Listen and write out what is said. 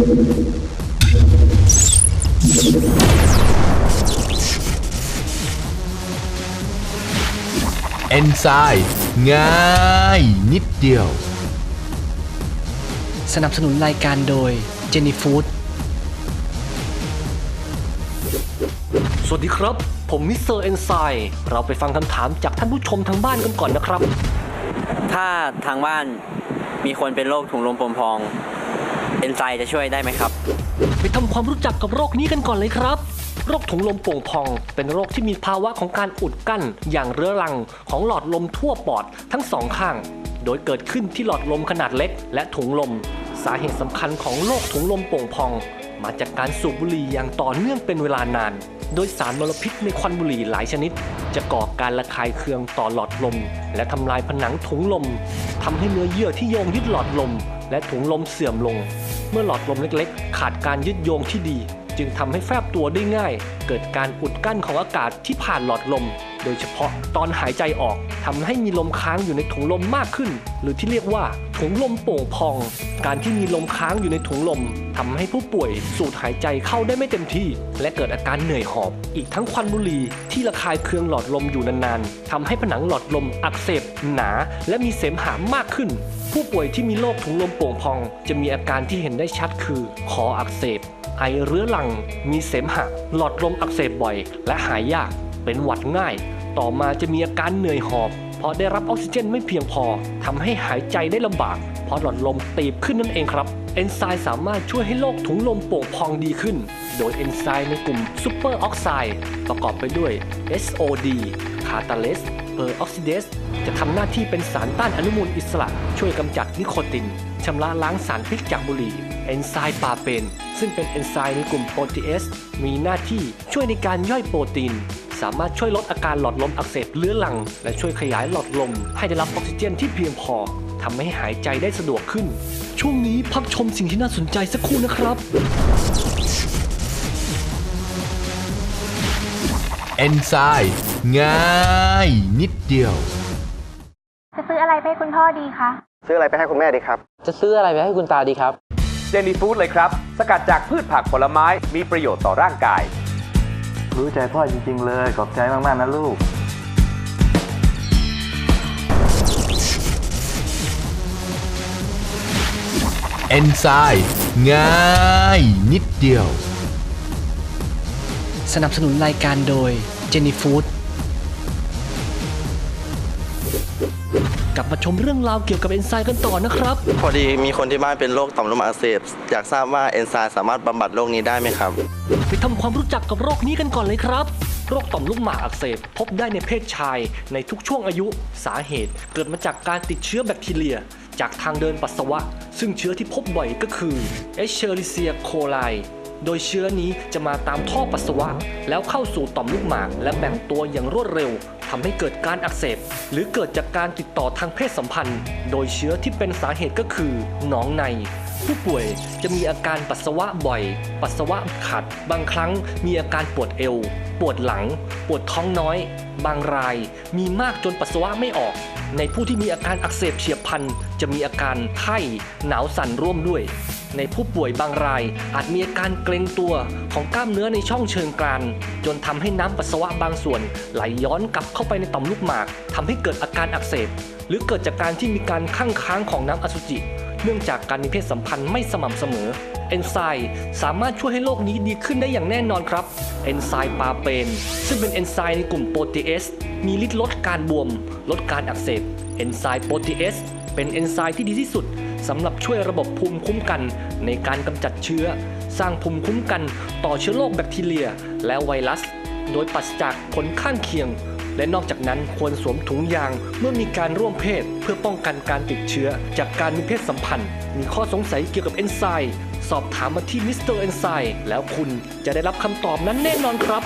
เอนไซม์ง่ายนิดเดียว สนับสนุนรายการโดยเจนี่ฟู้ดสวัสดีครับ ผมมิสเตอร์เอนไซเราไปฟังคำถามจากท่านผู้ชมทางบ้านกันก่อนนะครับ ถ้าทางบ้านมีคนเป็นโรคถุงลมโป่งพอง เอนไซม์จะช่วยได้ไหมครับไปทำความรู้จักกับโรคนี้กันก่อนเลยครับ โรคถุงลมโป่งพอง เป็นโรคที่มีภาวะของการอุดกั้น อย่างเรื้อรังของหลอดลมทั่วปอดทั้งสองข้าง โดยเกิดขึ้นที่หลอดลมขนาดเล็ก และถุงลม สาเหตุสำคัญของโรคถุงลมโป่งพอง มาจากการสูบบุหรี่อย่างต่อเนื่องเป็นเวลานาน โดยสารมลพิษในควันบุหรี่หลายชนิด จะก่อการระคายเคืองต่อหลอดลม และทำลายผนังถุงลมทำให้เนื้อเยื่อที่โยงยึดหลอดลม และถุงลมเสื่อมลง เมื่อหลอดลมเล็กๆ ขาดการยึดโยงที่ดี จึงทำให้แฟบตัวได้ง่าย เกิดการอุดกั้นของอากาศที่ผ่านหลอดลม โดยเฉพาะตอนหายใจออกทำให้มีลมค้างอยู่ในถุงลมมากขึ้น หรือที่เรียกว่าถุงลมโป่งพอง การที่มีลมค้างอยู่ในถุงลมทำให้ผู้ป่วยสูดหายใจเข้าได้ไม่เต็มที่ และเกิดอาการเหนื่อยหอบ อีกทั้งควันบุหรี่ที่ระคายเคืองหลอดลมอยู่นานๆทำให้ผนังหลอดลมอักเสบหนา และมีเสมหะมากขึ้น ผู้ป่วยที่มีโรคถุงลมโป่งพอง จะมีอาการที่เห็นได้ชัดคือ คออักเสบ ไอเรื้อรัง มีเสมหะ หลอดลมอักเสบบ่อย และหายยาก เป็นหวัดง่าย ต่อมาจะมีอาการเหนื่อยหอบ เพราะได้รับออกซิเจนไม่เพียงพอทำให้หายใจได้ลำบาก เพราะหลอดลมตีบขึ้นนั่นเองครับ เอนไซม์สามารถช่วยให้โรคถุงลมโป่งพองดีขึ้น โดยเอนไซม์ในกลุ่มซูเปอร์ออกไซด์ประกอบไปด้วย SOD คาตาเลสเปอร์ออกซิเดสจะทำหน้าที่เป็นสารต้านอนุมูลอิสระ ช่วยกำจัดนิโคตินชำระล้างสารพิษจากบุหรี่เอนไซม์ปาเปนซึ่งเป็นเอนไซม์ในกลุ่มโปรตีเอสมีหน้าที่ช่วยในการย่อยโปรตีน สามารถช่วยลดอาการหลอดลมอักเสบเรื้อรัง และช่วยขยายหลอดลม ให้ได้รับออกซิเจนที่เพียงพอทำให้หายใจได้สะดวกขึ้น ช่วงนี้พักชมสิ่งที่น่าสนใจสักครู่นะครับ เอนไซม์ง่ายนิดเดียว จะซื้ออะไรไปให้คุณพ่อดีคะ ซื้ออะไรไปให้คุณแม่ดีครับ จะซื้ออะไรไปให้คุณตาดีครับ เจนี่ฟู้ดเลยครับ สกัดจากพืชผักผลไม้มีประโยชน์ต่อร่างกาย รู้ใจพ่อจริง ๆ เลย ขอบใจมาก ๆ นะลูก เอนไซม์ง่ายนิดเดียว สนับสนุนรายการโดยเจนี่ฟู้ด ลับมาชมเรื่องราวเกี่ยวกับเอนไซม์กันต่อนะครับ พอดีมีคนที่บ้านเป็นโรคต่อมลูกหมากอักเสบอยากทราบว่าเอนไซม์สามารถบำบัดโรคนี้ได้ไหมครับ ไปทำความรู้จักกับโรคนี้กันก่อนเลยครับ โรคต่อมลูกหมากอักเสบพบได้ในเพศชายในทุกช่วงอายุสาเหตุ เกิดมาจากการติดเชื้อแบคทีเรีย จากทางเดินปัสสาวะ ซึ่งเชื้อที่พบบ่อยก็คือ Escherichia coli โดยเชื้อนี้จะมาตามท่อปัสสาวะ แล้วเข้าสู่ต่อมลูกหมาก และแบ่งตัวอย่างรวดเร็ว ทำให้เกิดการอักเสบ หรือเกิดจากการติดต่อทางเพศสัมพันธ์ โดยเชื้อที่เป็นสาเหตุก็คือหนองใน ผู้ป่วยจะมีอาการปัสสาวะบ่อย ปัสสาวะขัด บางครั้งมีอาการปวดเอว ปวดหลัง ปวดท้องน้อย บางราย มีมากจนปัสสาวะไม่ออก ในผู้ที่มีอาการอักเสบเฉียบพลันจะมีอาการไข้หนาวสั่นร่วมด้วย ในผู้ป่วยบางราย อาจมีอาการเกร็งตัวของกล้ามเนื้อในช่องเชิงกรานจนทำให้น้ำปัสสาวะบางส่วน ไหลย้อนกลับเข้าไปในต่อมลูกหมากทำให้เกิดอาการอักเสบ หรือเกิดจากการที่มีการข้างค้างของน้ำอสุจิ เนื่องจากการมีเพศสัมพันธ์ไม่สม่ำเสมอเอนไซม์สามารถช่วยให้โรคนี้ดีขึ้นได้อย่างแน่นอนครับ เอนไซม์ปาเปน ซึ่งเป็นเอนไซม์ในกลุ่มโปรตีเอสมีฤทธิ์ลดการบวม ลดการอักเสบ เอนไซม์โปรตีเอสเป็นเอนไซม์ที่ดีที่สุด สำหรับช่วยระบบภูมิคุ้มกัน ในการกำจัดเชื้อ สร้างภูมิคุ้มกันต่อเชื้อโรคแบคทีเรีย และไวรัส โดยปราศจากผลข้างเคียง และนอกจากนั้นควรสวมถุงยางเมื่อมีการร่วมเพศ เพื่อป้องกันการติดเชื้อ จากการมีเพศสัมพันธ์ มีข้อสงสัยเกี่ยวกับเอนไซม์สอบถามมาที่มิสเตอร์เอนไซม์แล้วคุณจะได้รับคำตอบนั้นแน่นอนครับ